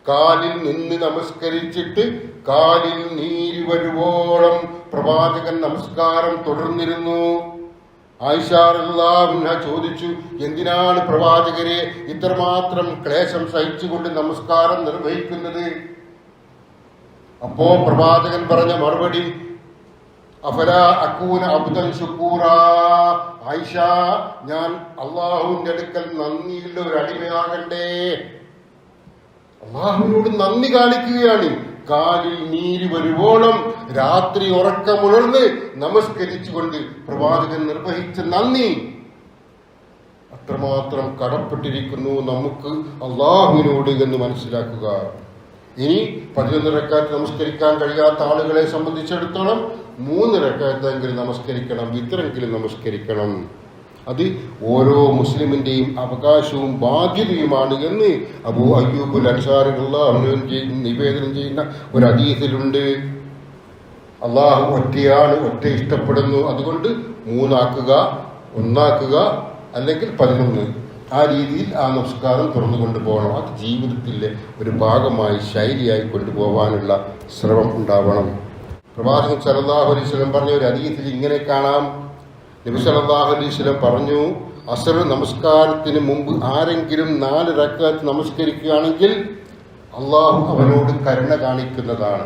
കാലിൽ നിന്ന് നമസ്കരിച്ചിട്ട് കാലിൽ നീര് വരുവോളം പ്രവാചകൻ നമസ്കാരം തുടർന്നിരുന്നു. ആയിഷാറുല്ലാഹുൻഹ ചോദിച്ചു എന്തിനാണ് പ്രവാചകരെ ഇത്രമാത്രം ക്ലേശം സഹിച്ചുകൊണ്ട് നമസ്കാരം നിർവഹിക്കുന്നത്? അപ്പോ പ്രവാചകൻ പറഞ്ഞ മറുപടി അഫല അക്കൂന അബ്ദൻ ഞാൻ അള്ളാഹുവിന്റെ അടുക്കൽ നന്ദിയുള്ള ഒരു അടിമയാകണ്ടേ. അള്ളാഹുവിനോട് നന്ദി കാണിക്കുകയാണ്. കാലിൽ നീര് വരുവോളം രാത്രി ഉറക്കമുണർന്ന് നമസ്കരിച്ചുകൊണ്ട് പ്രവാചകൻ നിർവഹിച്ച നന്ദി. അത്രമാത്രം കടപ്പെട്ടിരിക്കുന്നു നമുക്ക് അള്ളാഹുവിനോട് എന്ന് മനസ്സിലാക്കുക. ഇനി പതിനൊന്ന് റെക്കാറ്റ് നമസ്കരിക്കാൻ കഴിയാത്ത ആളുകളെ സംബന്ധിച്ചിടത്തോളം മൂന്ന് റെക്കാറ്റെങ്കിലും നമസ്കരിക്കണം ഇത്രയെങ്കിലും നമസ്കരിക്കണം. അത് ഓരോ മുസ്ലിമിന്റെയും അവകാശവും ബാധ്യതയുമാണ് എന്ന് അബൂ അയ്യൂബുൽ അൻസാറുള്ള നിവേദനം ചെയ്യുന്ന ഒരു അതീതിലുണ്ട് അള്ളാഹു ഒറ്റയാണ് ഒറ്റ ഇഷ്ടപ്പെടുന്നു. അതുകൊണ്ട് മൂന്നാക്കുക ഒന്നാക്കുക അല്ലെങ്കിൽ പതിനൊന്ന്. ആ രീതിയിൽ ആ നമസ്കാരം തുറന്നു കൊണ്ടുപോകണം. അത് ജീവിതത്തിലെ ഒരു ഭാഗമായി ശൈലിയായി കൊണ്ടുപോകാനുള്ള ശ്രമം ഉണ്ടാവണം. പ്രവാചകൻ സല്ലല്ലാഹു അലൈഹി പറഞ്ഞ ഒരു അതീതിൽ ഇങ്ങനെ കാണാം. നബി സല്ലല്ലാഹു അലൈഹി വസല്ലം പറഞ്ഞു അസർ നമസ്കാരത്തിന് മുമ്പ് ആരെങ്കിലും നാല് റക്കാത്ത് നമസ്കരിക്കുകയാണെങ്കിൽ അള്ളാഹു അവനോട് കരുണ കാണിക്കുന്നതാണ്.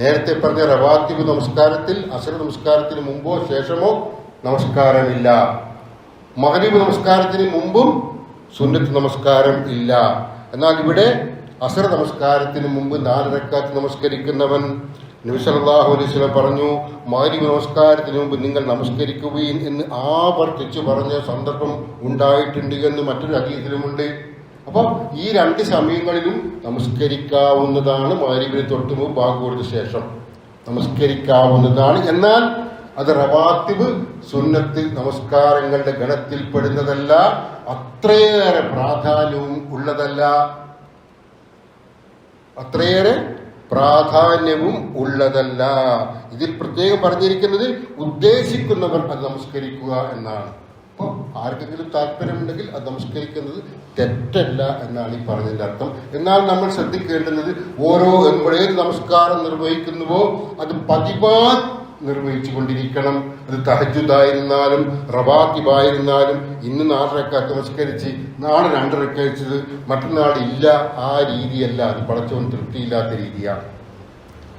നേരത്തെ പറഞ്ഞ റവാത്തിബ് നമസ്കാരത്തിൽ അസർ നമസ്കാരത്തിന് മുമ്പോ ശേഷമോ നമസ്കാരമില്ല. മഹരീബ് നമസ്കാരത്തിന് മുമ്പും സുന്നത്ത് നമസ്കാരം ഇല്ല. എന്നാൽ ഇവിടെ അസർ നമസ്കാരത്തിന് മുമ്പ് നാല് റക്കാത്ത് നമസ്കരിക്കുന്നവൻ നബി സല്ലല്ലാഹു അലൈഹി വസല്ലം പറഞ്ഞു മാരി നമസ്കാരത്തിന് മുമ്പ് നിങ്ങൾ നമസ്കരിക്കുകയും എന്ന് ആവർത്തിച്ച് പറഞ്ഞ സന്ദർഭം ഉണ്ടായിട്ടുണ്ട് എന്ന് മറ്റൊരു അതീതത്തിലുമുണ്ട് അപ്പം ഈ രണ്ട് സമയങ്ങളിലും നമസ്കരിക്കാവുന്നതാണ് മാരിവിന് തൊട്ട് മുമ്പ് ബാഗ് ശേഷം. നമസ്കരിക്കാവുന്നതാണ്. എന്നാൽ അത് റവാത്തിബ് സുന്നത്ത് നമസ്കാരങ്ങളുടെ ഗണത്തിൽപ്പെടുന്നതല്ല അത്രയേറെ പ്രാധാന്യവും ഉള്ളതല്ല. അത്രയേറെ പ്രാധാന്യവും ഉള്ളതല്ല. ഇതിൽ പ്രത്യേകം പറഞ്ഞിരിക്കുന്നത് ഉദ്ദേശിക്കുന്നവർ അത് നമസ്കരിക്കുക എന്നാണ്. അപ്പോൾ ആർക്കെങ്കിലും താല്പര്യമുണ്ടെങ്കിൽ അത് നമസ്കരിക്കുന്നത് തെറ്റല്ല എന്നാണ് ഈ പറഞ്ഞതിന്റെ അർത്ഥം. എന്നാൽ നമ്മൾ ശ്രദ്ധിക്കേണ്ടുന്നത് ഓരോ ഏത് നമസ്കാരം നിർവഹിക്കുന്നുവോ അത് പതിവാ നിർവഹിച്ചു കൊണ്ടിരിക്കണം അത് തഹജുദായിരുന്നാലും റവാത്തിബായിരുന്നാലും ഇന്ന് നാലരക്കാത്ത് നമസ്കരിച്ച് നാളെ രണ്ടരക്കഴിച്ചത് മറ്റന്നാൾ ഇല്ല ആ രീതിയല്ല. അത് പടച്ചവൻ തൃപ്തിയില്ലാത്ത രീതിയാണ്.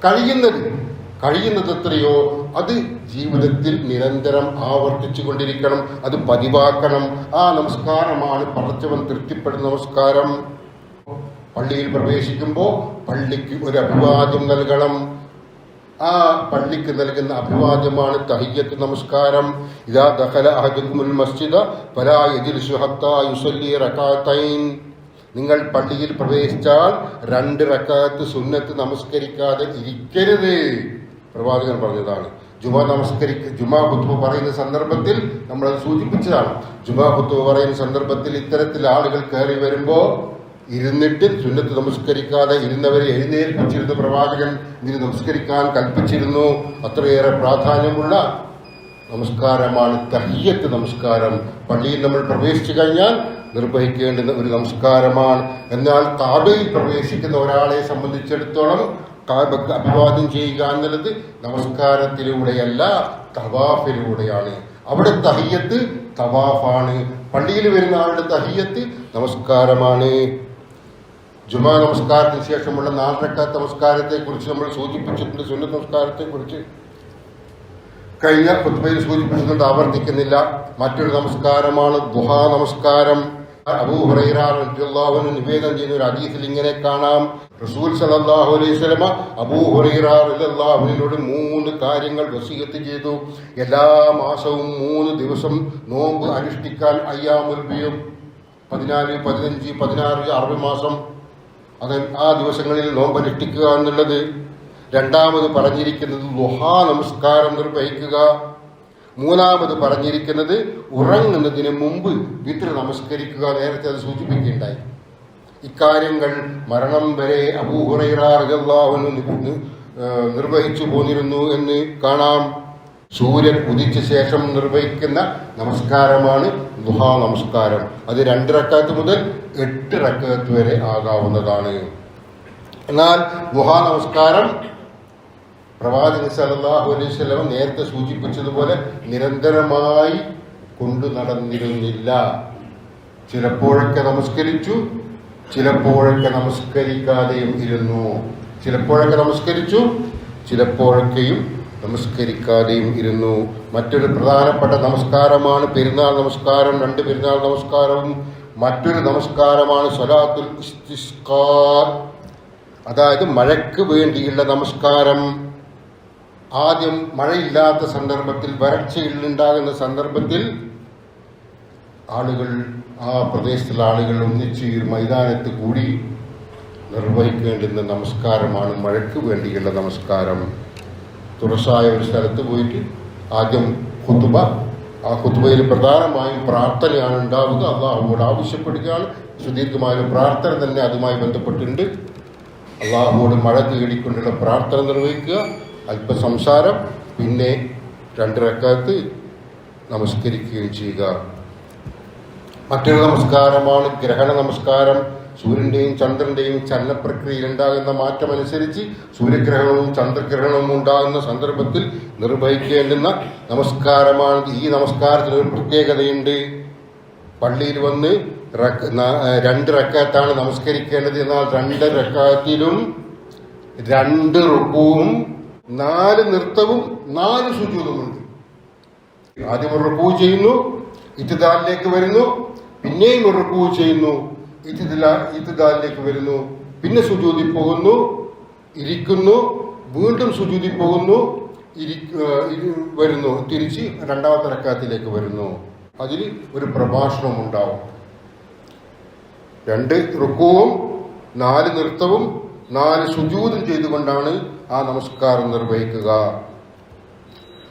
കഴിയുന്നത് കഴിയുന്നത് എത്രയോ? അത് ജീവിതത്തിൽ നിരന്തരം ആവർത്തിച്ചു കൊണ്ടിരിക്കണം അത് പതിവാക്കണം. ആ നമസ്കാരമാണ് പടച്ചവൻ തൃപ്തിപ്പെടുന്ന നമസ്കാരം. പള്ളിയിൽ പ്രവേശിക്കുമ്പോൾ പള്ളിക്ക് ഒരു അഭിവാദ്യം നൽകണം. ആ പള്ളിക്ക് നൽകുന്ന അഭിവാദ്യമാണ് തഹിയ്യത്ത് നമസ്കാരം. ഇതാ ദഖല അഹദുക്കുമുൽ മസ്ജിദ് യുസല്ലി നിങ്ങൾ പള്ളിയിൽ പ്രവേശിച്ചാൽ രണ്ട് റക്കാത്ത് സുന്നത്ത് നമസ്കരിക്കാതെ ഇരിക്കരുത്. പ്രവാചകൻ പറഞ്ഞതാണ്. ജുമാ നമസ്കരിക്ക ജുമാ കുത്തുബ പറയുന്ന സന്ദർഭത്തിൽ നമ്മൾ സൂചിപ്പിച്ചതാണ്. ജുമാ കുത്തുബ പറയുന്ന സന്ദർഭത്തിൽ ഇത്തരത്തിൽ ആളുകൾ കയറി വരുമ്പോൾ ഇരുന്നിട്ട് സുന്നത്ത് നമസ്കരിക്കാതെ ഇരുന്നവരെ എഴുന്നേൽപ്പിച്ചിരുന്ന പ്രവാചകൻ ഇതിന് നമസ്കരിക്കാൻ കൽപ്പിച്ചിരുന്നു. അത്രയേറെ പ്രാധാന്യമുള്ള നമസ്കാരമാണ് തഹ്യത്ത് നമസ്കാരം. പള്ളിയിൽ നമ്മൾ പ്രവേശിച്ചു കഴിഞ്ഞാൽ നിർവഹിക്കേണ്ടുന്ന ഒരു നമസ്കാരമാണ്. എന്നാൽ കാബയിൽ പ്രവേശിക്കുന്ന ഒരാളെ സംബന്ധിച്ചിടത്തോളം കാബക്ക് അഭിവാദ്യം ചെയ്യുക എന്നുള്ളത് നമസ്കാരത്തിലൂടെയല്ല തവാഫിലൂടെയാണ്. അവിടെ തഹ്യത്ത് തവാഫാണ്. പള്ളിയിൽ വരുന്ന ആളുടെ തഹ്യത്ത് നമസ്കാരമാണ്. ജുമാ നമസ്കാരത്തിന് ശേഷമുള്ള നാലരക്കാത്ത നമസ്കാരത്തെക്കുറിച്ച് നമ്മൾ സൂചിപ്പിച്ചിട്ടുണ്ട് സുന്ന നമസ്കാരത്തെക്കുറിച്ച്. കഴിഞ്ഞ കുത്തുബയിൽ സൂചിപ്പിച്ചിട്ടുണ്ട് ആവർത്തിക്കുന്നില്ല. മറ്റൊരു നമസ്കാരമാണ് ദുഹാ നമസ്കാരം. അബൂ ഹുറൈറ റളിയല്ലാഹു നിവേദനം ചെയ്യുന്ന ഒരു ഹദീസിൽ ഇങ്ങനെ കാണാം. റസൂൽ സല്ലല്ലാഹു അലൈഹി വസല്ലമ അബൂ ഹുറൈറ റളിയല്ലാഹു അൻഹുവിനോട് മൂന്ന് കാര്യങ്ങൾ വസീയത്ത് ചെയ്തു. എല്ലാ മാസവും മൂന്ന് ദിവസം നോമ്പ് അനുഷ്ഠിക്കാൻ അയ്യാമുൽ ബിയും. പതിനാല് പതിനഞ്ച് പതിനാറ് അറുപത് മാസം അത് ആ ദിവസങ്ങളിൽ നോമ്പ് അനുഷ്ഠിക്കുക എന്നുള്ളത് രണ്ടാമത് പറഞ്ഞിരിക്കുന്നത് ലുഹാ നമസ്കാരം നിർവഹിക്കുക. മൂന്നാമത് പറഞ്ഞിരിക്കുന്നത് ഉറങ്ങുന്നതിന് മുമ്പ് വിത്ര നമസ്കരിക്കുക നേരത്തെ അത് സൂചിപ്പിക്കുകയുണ്ടായി. ഇക്കാര്യങ്ങൾ മരണം വരെ അബൂഹുറൈറാഹുവിന് നിർവഹിച്ചു പോന്നിരുന്നു എന്ന് കാണാം. സൂര്യൻ ഉദിച്ച ശേഷം നിർവഹിക്കുന്ന നമസ്കാരമാണ് ദുഹാ നമസ്കാരം. അത് രണ്ട് റക്കാത്ത് മുതൽ എട്ട് റക്കത്ത് വരെ ആകാവുന്നതാണ്. എന്നാൽ ഗുഹാ നമസ്കാരം പ്രവാചകൻ സല്ലല്ലാഹു അലൈഹി നേരത്തെ സൂചിപ്പിച്ചതുപോലെ നിരന്തരമായി കൊണ്ടു നടന്നിരുന്നില്ല. ചിലപ്പോഴൊക്കെ നമസ്കരിച്ചു ചിലപ്പോഴൊക്കെ നമസ്കരിക്കാതെയും ഇരുന്നു. ചിലപ്പോഴൊക്കെ നമസ്കരിച്ചു ചിലപ്പോഴൊക്കെയും നമസ്കരിക്കാതെയും ഇരുന്നു. മറ്റൊരു പ്രധാനപ്പെട്ട നമസ്കാരമാണ് പെരുന്നാൾ നമസ്കാരം രണ്ട് പെരുന്നാൾ നമസ്കാരവും മറ്റൊരു നമസ്കാരമാണ് സ്വലാത്തുൽ അതായത് മഴയ്ക്ക് വേണ്ടിയുള്ള നമസ്കാരം. ആദ്യം മഴയില്ലാത്ത സന്ദർഭത്തിൽ വരൾച്ചയുണ്ടാകുന്ന സന്ദർഭത്തിൽ ആളുകൾ ആ പ്രദേശത്തുള്ള ആളുകൾ ഒന്നിച്ച് ഈ മൈതാനത്ത് കൂടി നിർവഹിക്കേണ്ടുന്ന നമസ്കാരമാണ് മഴയ്ക്ക് വേണ്ടിയുള്ള നമസ്കാരം. തുറസായ ഒരു സ്ഥലത്ത് പോയിട്ട് ആദ്യം ഖുതുബ ആ ഖുതുബയിൽ പ്രധാനമായും പ്രാർത്ഥനയാണ് ഉണ്ടാവുക. അള്ളാഹുവോട് ആവശ്യപ്പെടുകയാണ്. സുദീർഘമായ പ്രാർത്ഥന തന്നെ അതുമായി ബന്ധപ്പെട്ടുണ്ട് അള്ളാഹുവോട് മഴ തേടിക്കൊണ്ടുള്ള പ്രാർത്ഥന നിർവഹിക്കുക. അല്പസംസാരം പിന്നെ രണ്ട് റക്കാത്ത് നമസ്കരിക്കുകയും ചെയ്യുക. മറ്റൊരു നമസ്കാരമാണ് ഗ്രഹണ നമസ്കാരം. സൂര്യന്റെയും ചന്ദ്രന്റെയും ചലനപ്രക്രിയയിൽ ഉണ്ടാകുന്ന മാറ്റമനുസരിച്ച് സൂര്യഗ്രഹണവും ചന്ദ്രഗ്രഹണവും ഉണ്ടാകുന്ന സന്ദർഭത്തിൽ നിർവഹിക്കേണ്ടുന്ന നമസ്കാരമാണ്. ഈ നമസ്കാരത്തിന് ഒരു പ്രത്യേകതയുണ്ട്. പള്ളിയിൽ വന്ന് രണ്ട് റക്കാത്താണ് നമസ്കരിക്കേണ്ടത്. എന്നാൽ രണ്ട് റക്കാത്തിലും രണ്ട് റുക്കുവും നാല് നൃത്തവും നാല് സുജൂതുമുണ്ട് ആദ്യം റുക്കൂ ചെയ്യുന്നു ഇത്തിദാലിലേക്ക് വരുന്നു പിന്നെയും റുക്കൂ ചെയ്യുന്നു. ഇത്തിദാ ഇത്തിദാലിലേക്ക് വരുന്നു. പിന്നെ സുജൂതി പോകുന്നു ഇരിക്കുന്നു വീണ്ടും സുജൂതി പോകുന്നു വരുന്നു. തിരിച്ച് രണ്ടാമത്തെ റക്കാത്തിലേക്ക് വരുന്നു. അതിൽ ഒരു പ്രഭാഷണം ഉണ്ടാവും. രണ്ട് റുക്കുവും നാല് നൃത്തവും നാല് സുജൂതും ചെയ്തുകൊണ്ടാണ് ആ നമസ്കാരം നിർവഹിക്കുക.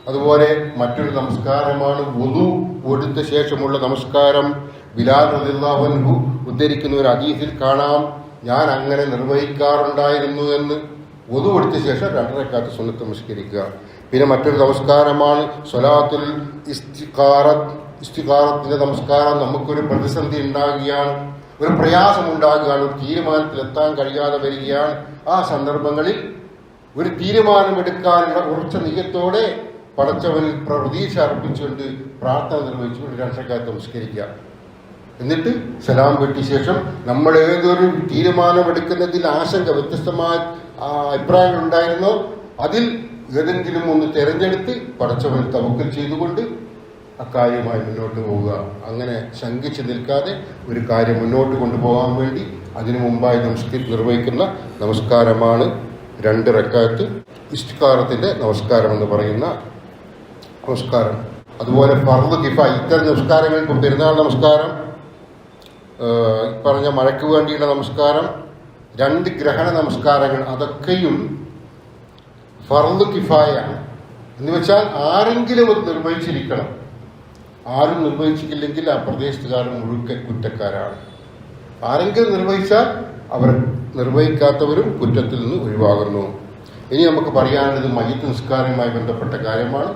അതുപോലെ മറ്റൊരു നമസ്കാരമാണ് വുദു. ഒടുത്ത ശേഷമുള്ള നമസ്കാരം. ബിലാൽ റളിയല്ലാഹു ഉദ്ധരിക്കുന്ന ഒരു അതീതിൽ കാണാം ഞാൻ അങ്ങനെ നിർവഹിക്കാറുണ്ടായിരുന്നു എന്ന് വുദു എടുത്ത ശേഷം രണ്ടരക്കാത്ത് സുന്നത്ത് നമസ്കരിക്കുക പിന്നെ മറ്റൊരു നമസ്കാരമാണ് സ്വലാത്തുൽ ഇസ്തിഖാറത്ത് ഇസ്തിഖാറത്തിന്റെ നമസ്കാരം നമുക്കൊരു പ്രതിസന്ധി ഉണ്ടാകുകയാണ് ഒരു പ്രയാസം ഉണ്ടാകുകയാണ് ഒരു തീരുമാനത്തിലെത്താൻ കഴിയാതെ വരികയാണ്. ആ സന്ദർഭങ്ങളിൽ ഒരു തീരുമാനമെടുക്കാനുള്ള ഉറച്ച നീയത്തോടെ പടച്ചവനിൽ പ്രതീക്ഷ അർപ്പിച്ചുകൊണ്ട് പ്രാർത്ഥന നിർവഹിച്ചുകൊണ്ട് രക്ഷക്കാർ നമസ്കരിക്കുക എന്നിട്ട് സലാം കിട്ടിയ ശേഷം നമ്മൾ ഏതൊരു തീരുമാനമെടുക്കുന്നതിൽ ആശങ്ക വ്യത്യസ്തമായ അഭിപ്രായങ്ങൾ ഉണ്ടായിരുന്നോ? അതിൽ ഏതെങ്കിലും ഒന്ന് തിരഞ്ഞെടുത്ത് പടച്ചവൻ തവക്കൽ ചെയ്തുകൊണ്ട് അക്കാര്യമായി മുന്നോട്ട് പോവുക. അങ്ങനെ ശങ്കിച്ച് നിൽക്കാതെ ഒരു കാര്യം മുന്നോട്ട് കൊണ്ടുപോകാൻ വേണ്ടി അതിനു മുമ്പായി നമസ്കരി നിർവഹിക്കുന്ന നമസ്കാരമാണ് രണ്ട് റക്കാത്ത് ഇഷ്ടകാരത്തിന്റെ നമസ്കാരം എന്ന് പറയുന്ന നമസ്കാരം. അതുപോലെ ഫർദ് കിഫ ഇത്തരം നമസ്കാരങ്ങൾക്കും പെരുന്നാൾ നമസ്കാരം. പറഞ്ഞ മഴയ്ക്ക് വേണ്ടിയുള്ള നമസ്കാരം രണ്ട് ഗ്രഹണ നമസ്കാരങ്ങൾ അതൊക്കെയും ഫർദ് കിഫായാണ്. എന്ന് വെച്ചാൽ ആരെങ്കിലും അത് നിർവഹിച്ചിരിക്കണം. ആരും നിർവഹിച്ചിട്ടില്ലെങ്കിൽ ആ പ്രദേശത്തുകാരൻ മുഴുക്കെ കുറ്റക്കാരാണ്. ആരെങ്കിലും നിർവഹിച്ചാൽ അവർ നിർവഹിക്കാത്തവരും കുറ്റത്തിൽ നിന്ന് ഒഴിവാകുന്നു. ഇനി നമുക്ക് പറയാനുള്ളത് മയ്യത്ത് നിസ്കാരവുമായി ബന്ധപ്പെട്ട കാര്യമാണ്.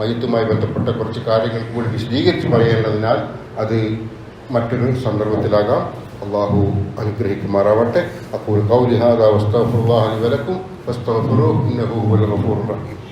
മയ്യത്തുമായി ബന്ധപ്പെട്ട കുറച്ച് കാര്യങ്ങൾ കൂടി വിശദീകരിച്ച് പറയേണ്ടതിനാൽ അത് മറ്റൊരു സന്ദർഭത്തിലാകാം. അള്ളാഹു അനുഗ്രഹിക്കുമാറാവട്ടെ. അപ്പോൾ കൗലിഹാദ വസ്തഫുല്ലാഹി വലക്കും വസ്തഫുറു ഇന്നഹു ഗഫൂറുർ റഹീം.